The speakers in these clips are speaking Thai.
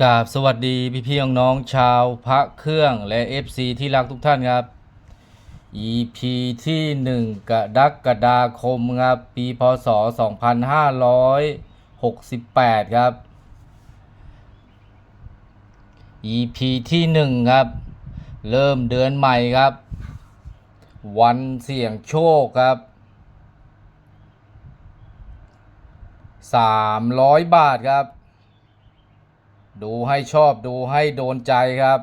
กราบสวัสดีพี่พี่น้องๆชาวพระเครื่องและ FC ที่รักทุกท่านครับ EP ที่ 1กรกฎาคมครับ ปีพศ 2568 ครับ EP ที่ 1 ครับ เริ่มเดือนใหม่ครับ วันเสี่ยงโชคครับ 300 บาทครับ ดูให้ชอบดูให้โดนใจครับ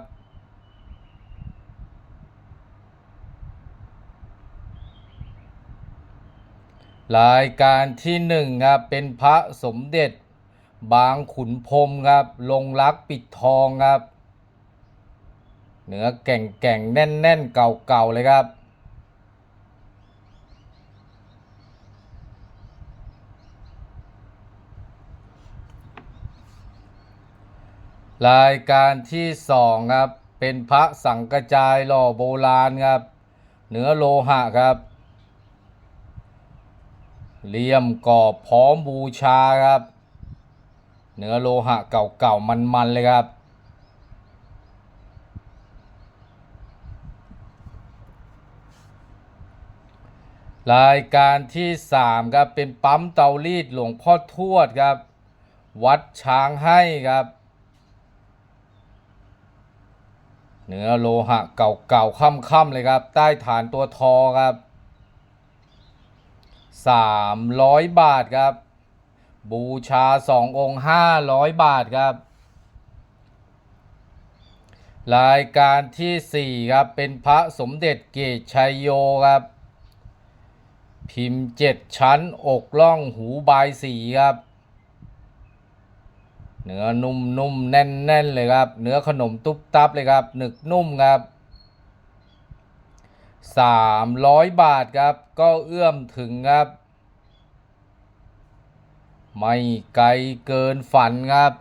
รายการที่หนึ่งครับเป็นพระสมเด็จ บางขุนพรมครับ ลงรักปิดทองครับ เนื้อแก่งแก่งแน่นแน่นเก่าเก่าๆเลยครับ รายการที่สองครับ เป็นพระสังกระจายหล่อโบราณครับ เนื้อโลหะครับเลี่ยมกรอบพร้อมบูชาครับ เนื้อโลหะเก่าๆมันๆเลยครับ รายการที่สามครับเป็นปั๊มเตารีดหลวงพ่อทวดครับ วัดช้างให้ครับ เนื้อโลหะเก่าๆค่ำๆเลยครับ ใต้ฐานตัวทอครับ 300 บาทครับ บูชา 2 องค์ 500 บาทครับ รายการที่ 4 ครับ เป็นพระสมเด็จเกตชัยโยครับ พิมพ์เจ็ดชั้นอกล่องหูบายสีครับ เนื้อนุ่มนุ่มๆแน่นแน่นๆเลยครับ เนื้อขนมตุ๊บตับเลยครับ หนึกนุ่มครับสามร้อยบาทครับ ก็เอื้อมถึงครับ ไม่ไกลเกินฝันครับ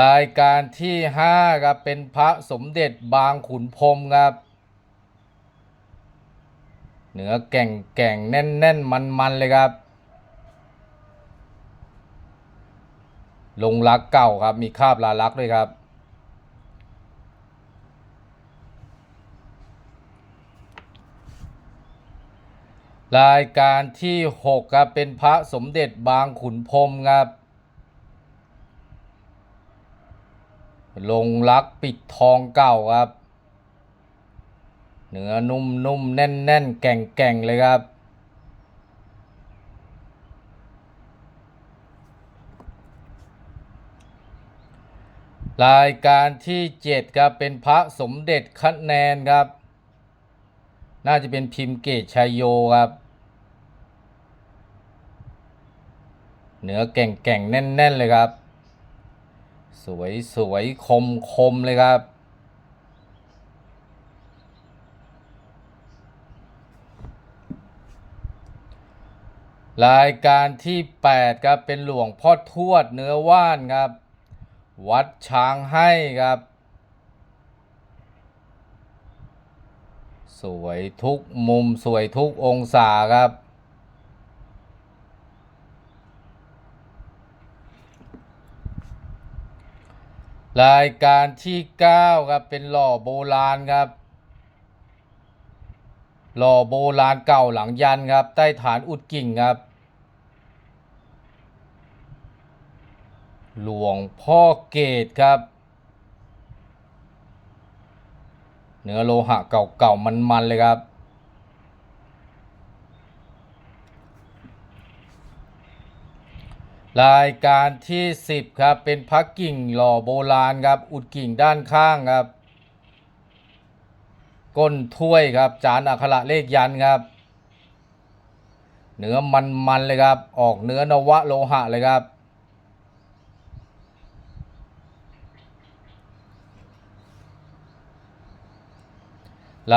รายการที่ห้าครับ เป็นพระสมเด็จบางขุนพรมครับเนื้อแก่งแก่งแน่นแน่นมันมันๆเลยครับ ลงรักเก่าครับ มีคาบลาลักด้วยครับรายการที่ 6 ครับ เป็นพระสมเด็จบางขุนพรมครับ ลงรักปิดทองเก่าครับ เนื้อนุ่มนุ่มๆแน่นแน่นๆแก่งแก่งๆเลยครับ รายการที่ 7 ครับ เป็นพระสมเด็จคะแนนครับ น่าจะเป็นพิมพ์เกตชัยโยครับ เนื้อแก่งแก่งๆแน่นแน่น ๆ เลยครับ สวยสวยคมคมเลยครับ รายการที่ 8 ครับ เป็นหลวงพ่อทวดเนื้อว่านครับ วัดช้างให้ครับ สวยทุกมุมสวยทุกองศาครับ รายการที่ 9 ครับ เป็นหล่อโบราณครับ หล่อโบราณเก่าหลังยันครับ ใต้ฐานอุดกิ่งครับ หลวงพ่อเกตครับ เนื้อโลหะเก่าๆ มันๆ เลยครับ รายการที่ 10 ครับ เป็นพักกิ่งหล่อโบราณครับ อุดกิ่งด้านข้างครับ ก้นถ้วยครับ จานอักขระเลขยันครับเนื้อมันๆเลยครับ ออกเนื้อนวะโลหะเลยครับ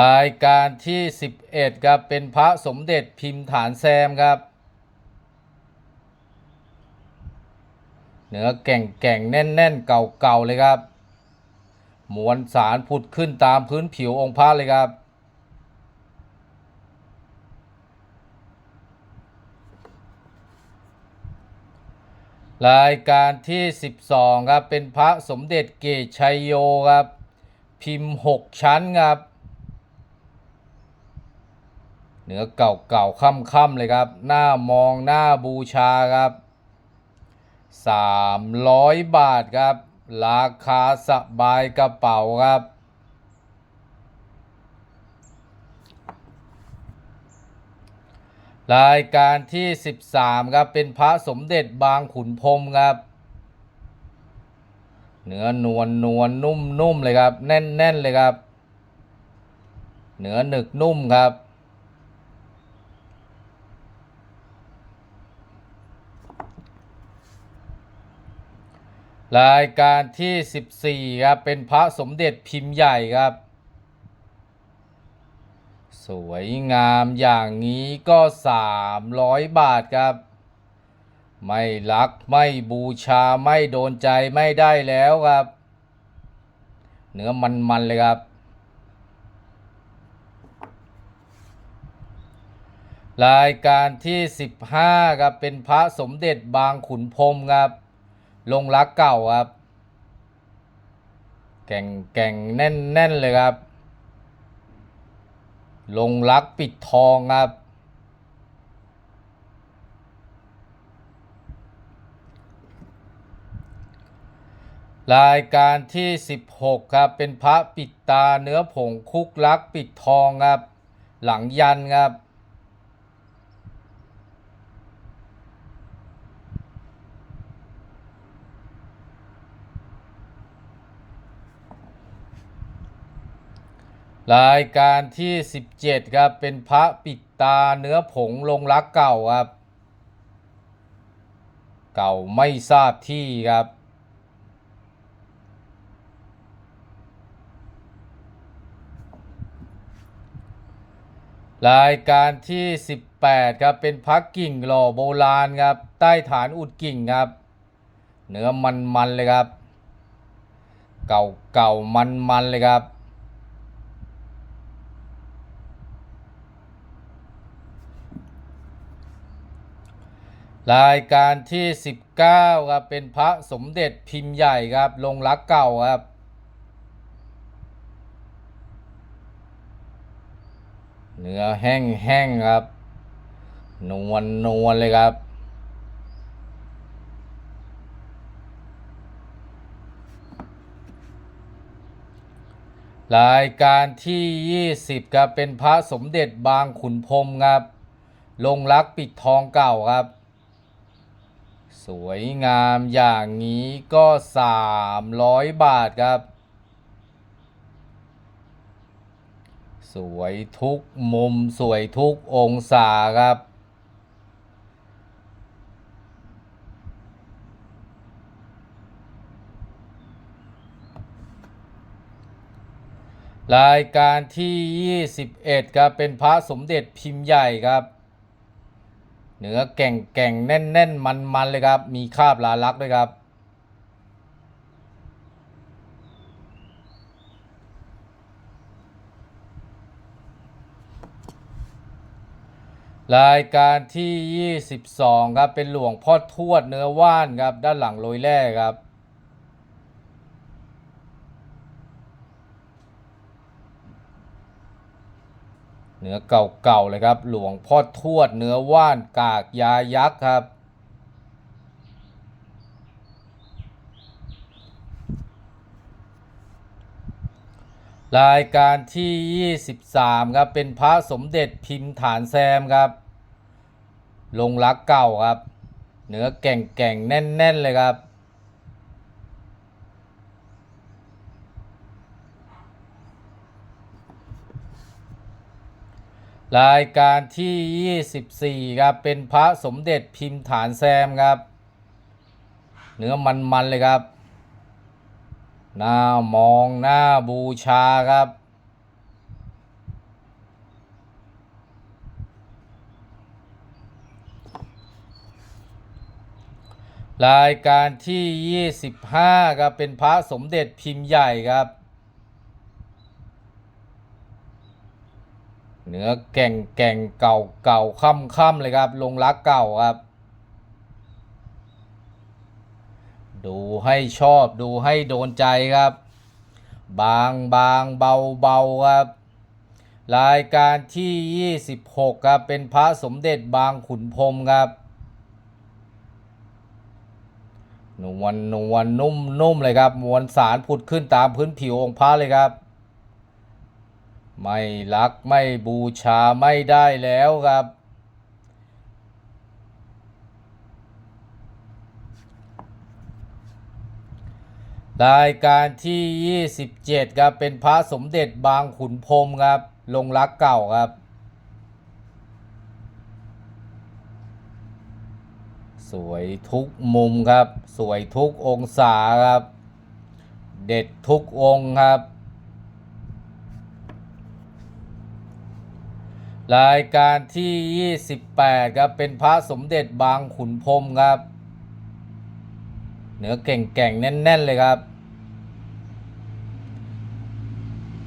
รายการที่ 11 ครับ เป็นพระสมเด็จพิมพ์ฐานแซมครับ เนื้อแก่งแก่งแน่นแน่นๆเก่าเก่าๆเลยครับ มวลสารผุดขึ้นตามพื้นผิวองค์พระเลยครับ รายการที่ 12 ครับ เป็นพระสมเด็จเกชัยโยครับ พิมพ์ 6 ชั้นครับ เหนือเก่าๆค่ำๆเลยครับ หน้ามองหน้าบูชาครับ300บาทครับ ราคาสบายกระเป๋าครับรายการที่ 13 ครับ เป็นพระสมเด็จบางขุนพรมครับ เนื้อนวลนวลนุ่มนุ่มเลยครับ แน่นแน่นเลยครับ เนื้อหนึกนุ่มครับ รายการที่ 14 ครับ เป็นพระสมเด็จพิมพ์ใหญ่ครับ สวยงามอย่างนี้ก็ 300 บาทครับ ไม่รักไม่บูชาไม่โดนใจไม่ได้แล้วครับ เนื้อมันๆเลยครับ รายการที่ 15 ครับ เป็นพระสมเด็จบางขุนพรมครับ ลงรักเก่าครับ แก่งแก่งแน่นแน่นเลยครับ ลงรักปิดทองครับ รายการที่ 16 ครับ เป็นพระปิดตาเนื้อผงคุกลักปิดทองครับ หลังยันครับ รายการที่ 17 ครับ เป็นพระปิดตาเนื้อผงลงรักเก่าครับ เก่าไม่ทราบที่ครับ รายการที่ 18 ครับ เป็นพักกิ่งหล่อโบราณครับ ใต้ฐานอุดกิ่งครับ เนื้อมันๆเลยครับ เก่าเก่ามันมันๆเลยครับ รายการที่ 19ครับเป็นพระสมเด็จพิมพ์ใหญ่ครับ ลงรักเก่าครับ เนื้อแห้งแห้งครับ นวลนวลเลยครับ รายการที่ 20ครับเป็นพระสมเด็จบางขุนพรมครับ ลงรักปิดทองเก่าครับ สวยงามอย่างนี้ก็ 300 บาทครับ สวยทุกมุมสวยทุกองศาครับ รายการที่ 21 ครับ เป็นพระสมเด็จพิมพ์ใหญ่ครับ เนื้อแก่งแก่งแน่นแน่นมันมันเลยครับ มีคาบลาลักด้วยครับ รายการที่ 22 ครับ เป็นหลวงพ่อทวดเนื้อว่านครับ ด้านหลังโรยแร่ครับ เนื้อเก่าๆเลยครับ หลวงพ่อทวดเนื้อว่านกากยายักษ์ครับ รายการที่ 23 ครับ เป็นพระสมเด็จพิมพ์ฐานแซมครับ ลงรักเก่าครับ เนื้อแก่งแก่งๆแน่น ๆ เลยครับ รายการที่ 24 ครับ เป็นพระสมเด็จพิมพ์ฐานแซมครับ เนื้อมันๆเลยครับ หน้ามองหน้าบูชาครับ รายการที่ 25 ครับ เป็นพระสมเด็จพิมพ์ใหญ่ครับ เนื้ อแก่งแก่งเก่าเก่าค่ำค่ำเลยครับ ลงรักเก่าครับ ดูให้ชอบดูให้โดนใจครับ บางบางเบาเบาครับ รายการที่ 26 ครับ เป็นพระสมเด็จบางขุนพรมครับนวลนวลนุ่มนุ่มเลยครับ มวลสารผุดขึ้นตามพื้นผิวองค์พระเลยครับ ไม่รักไม่บูชาไม่ได้แล้วครับ รายการที่ 27 ครับ เป็นพระสมเด็จบางขุนพรมครับ ลงรักเก่าครับ สวยทุกมุมครับ สวยทุกองศาครับ เด็ดทุกองครับ รายการที่ 28 ครับ เป็นพระสมเด็จบางขุนพรมครับ เนื้อเก่งๆ แน่น ๆ เลยครับ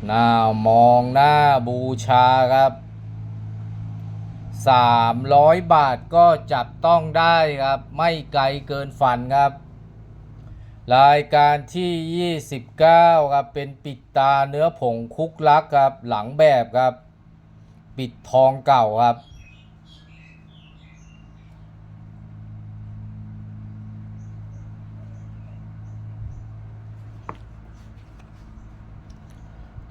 หน้ามองหน้าบูชาครับ 300 บาทก็จับต้องได้ครับ ไม่ไกลเกินฝันครับ รายการที่ 29 ครับ เป็นปิดตาเนื้อผงคุกลักครับ หลังแบบครับ ปิดทองเก่าครับ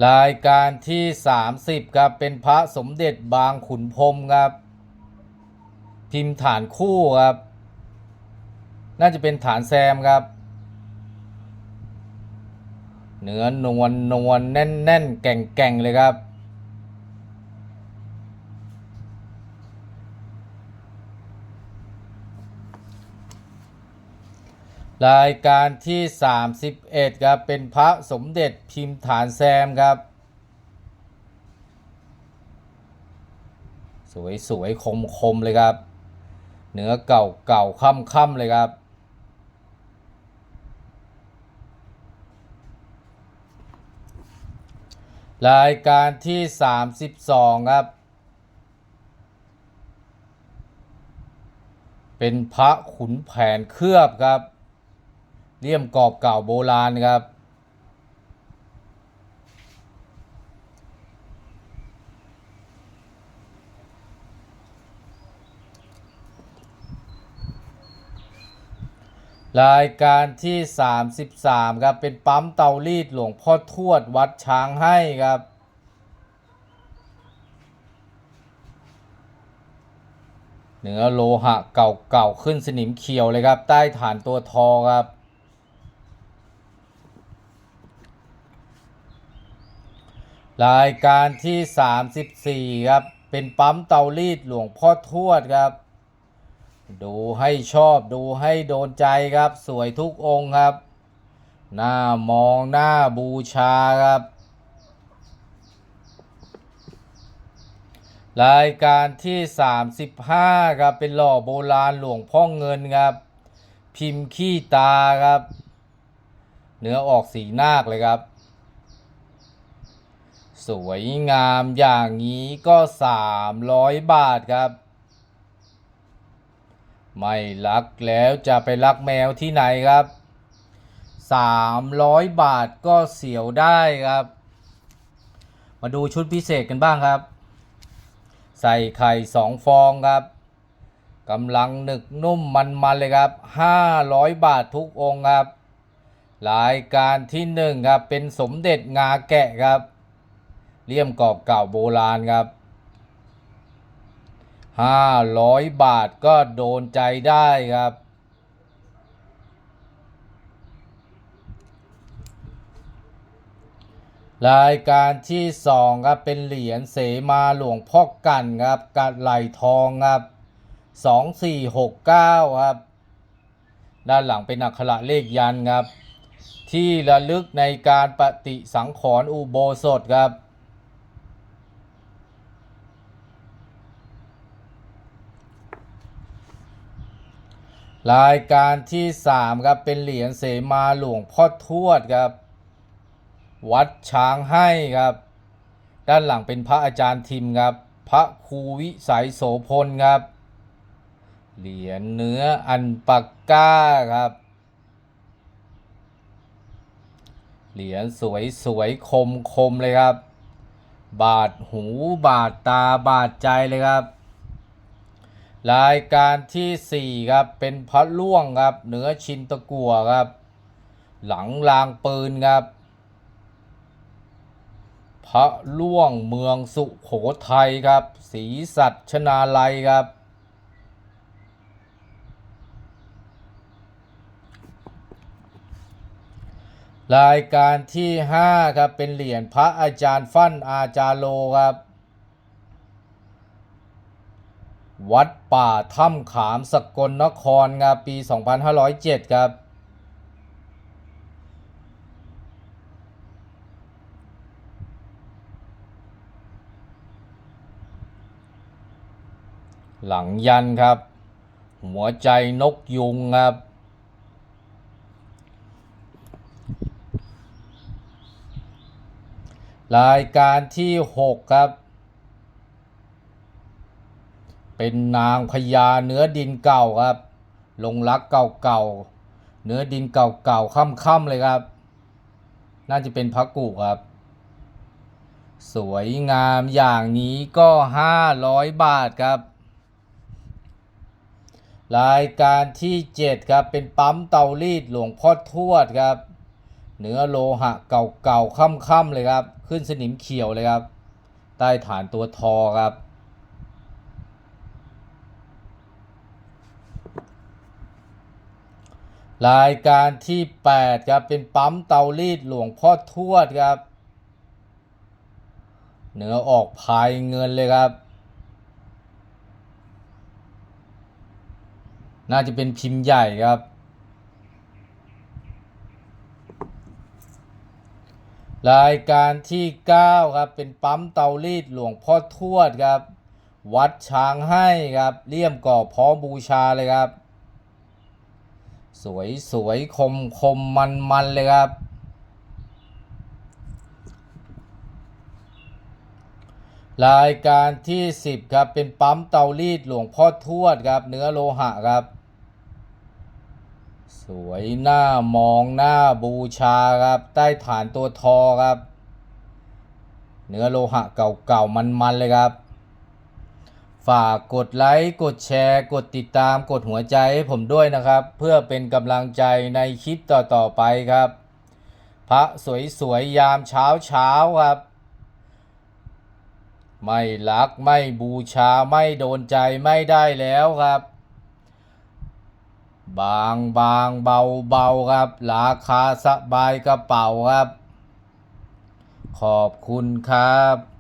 รายการที่ 30 ครับ เป็นพระสมเด็จบางขุนพรมครับ พิมพ์ฐานคู่ครับ น่าจะเป็นฐานแซมครับ เนื้อนวลนวลแน่นแน่นแก่งแก่งเลยครับ รายการที่ 31 ครับ เป็นพระสมเด็จพิมพ์ฐานแซมครับ สวยสวยคมคมเลยครับ เนื้อเก่าเก่าค่ำค่ำเลยครับ รายการที่ 32 ครับ เป็นพระขุนแผนเคลือบครับ เลี่ยมกรอบเก่าโบราณครับ รายการที่ 33 ครับ เป็นปั๊มเตารีดหลวงพ่อทวดวัดช้างให้ครับเนื้อโลหะเก่าๆ ขึ้นสนิมเขียวเลยครับ ใต้ฐานตัวทอครับ รายการที่ 34 ครับ เป็นปั๊มเตารีดหลวงพ่อทวดครับ ดูให้ชอบดูให้โดนใจครับ สวยทุกองค์ครับ หน้ามองหน้าบูชาครับ รายการที่ 35 ครับ เป็นหล่อโบราณหลวงพ่อเงินครับ พิมพ์ขี้ตาครับ เนื้อออกสีนาคเลยครับ สวยงามอย่างนี้ก็ 300 บาทครับ ไม่รักแล้วจะไปรักแมวที่ไหนครับ 300 บาทก็เสียวได้ครับ มาดูชุดพิเศษกันบ้างครับ ใส่ไข่สองฟองครับกำลังหนึกนุ่มมันมันๆเลยครับ 500 บาททุกองค์ครับรายการที่หนึ่งครับเป็นสมเด็จงาแกะครับ เลี่ยมกรอบเก่าโบราณครับ 500 บาทก็โดนใจได้ครับ รายการที่สองครับเป็นเหรียญเสมาหลวงพ่อกันครับกัดไหลทองครับสองสี่หกเก้าครับ ด้านหลังเป็นอักขระเลขยันครับ ที่ระลึกในการปฏิสังขรณ์อุโบสถครับ รายการที่สามครับเป็นเหรียญเสมาหลวงพ่อทวดครับ วัดช้างให้ครับ ด้านหลังเป็นพระอาจารย์ทิมครับ พระครูวิสัยโสพลครับ เหรียญเนื้ออันปักก้าครับ เหรียญสวยสวยคมคมเลยครับ บาดหูบาดตาบาดใจเลยครับ รายการที่ 4 ครับ เป็นพระล่วงครับ เหนือชินตะกัวครับ หลังรางปืนครับพระล่วงเมืองสุโขทัยครับศรีสัชนาลัยครับ รายการที่ 5 ครับ เป็นเหรียญพระอาจารย์ฟั่นอาจารโลครับ วัดป่าถ้ำขามสกลนครครับปี 2507 ครับ หลังยันครับ หัวใจนกยุงครับรายการที่ 6 ครับ เป็นนางพญาเนื้อดินเก่าครับ ลงรักเก่าๆเนื้อดินเก่าๆค่ำๆเลยครับ น่าจะเป็นพระกุครับ สวยงามอย่างนี้ก็500บาทครับ รายการที่7ครับเป็นปั๊มเตารีดหลวงพ่อทวดครับ เนื้อโลหะเก่าๆค่ำๆเลยครับ ขึ้นสนิมเขียวเลยครับ ใต้ฐานตัวทอครับ รายการที่ 8 ครับ เป็นปั๊มเตารีดหลวงพ่อทวดครับเนื้อออกพายเงินเลยครับ น่าจะเป็นพิมพ์ใหญ่ครับ รายการที่ 9 ครับ เป็นปั๊มเตารีดหลวงพ่อทวดครับ วัดช้างให้ครับเลี่ยมก่อพร้อมบูชาเลยครับ สวยสวยคมคมมันมันเลยครับ รายการที่ 10 ครับ เป็นปั๊มเตารีดหลวงพ่อทวดครับ เนื้อโลหะครับ สวยหน้ามองหน้าบูชาครับ ใต้ฐานตัวทอครับ เนื้อโลหะเก่าๆมันๆเลยครับ ฝากกดไลค์ กดแชร์ กดติดตาม กดหัวใจให้ผมด้วยนะครับ เพื่อเป็นกำลังใจในคลิปต่อๆไปครับ พระสวยๆยามเช้าเช้าๆครับ ไม่รักไม่บูชาไม่โดนใจไม่ได้แล้วครับ บางบางเบาเบาครับ ราคาสบายกระเป๋าครับ ขอบคุณครับ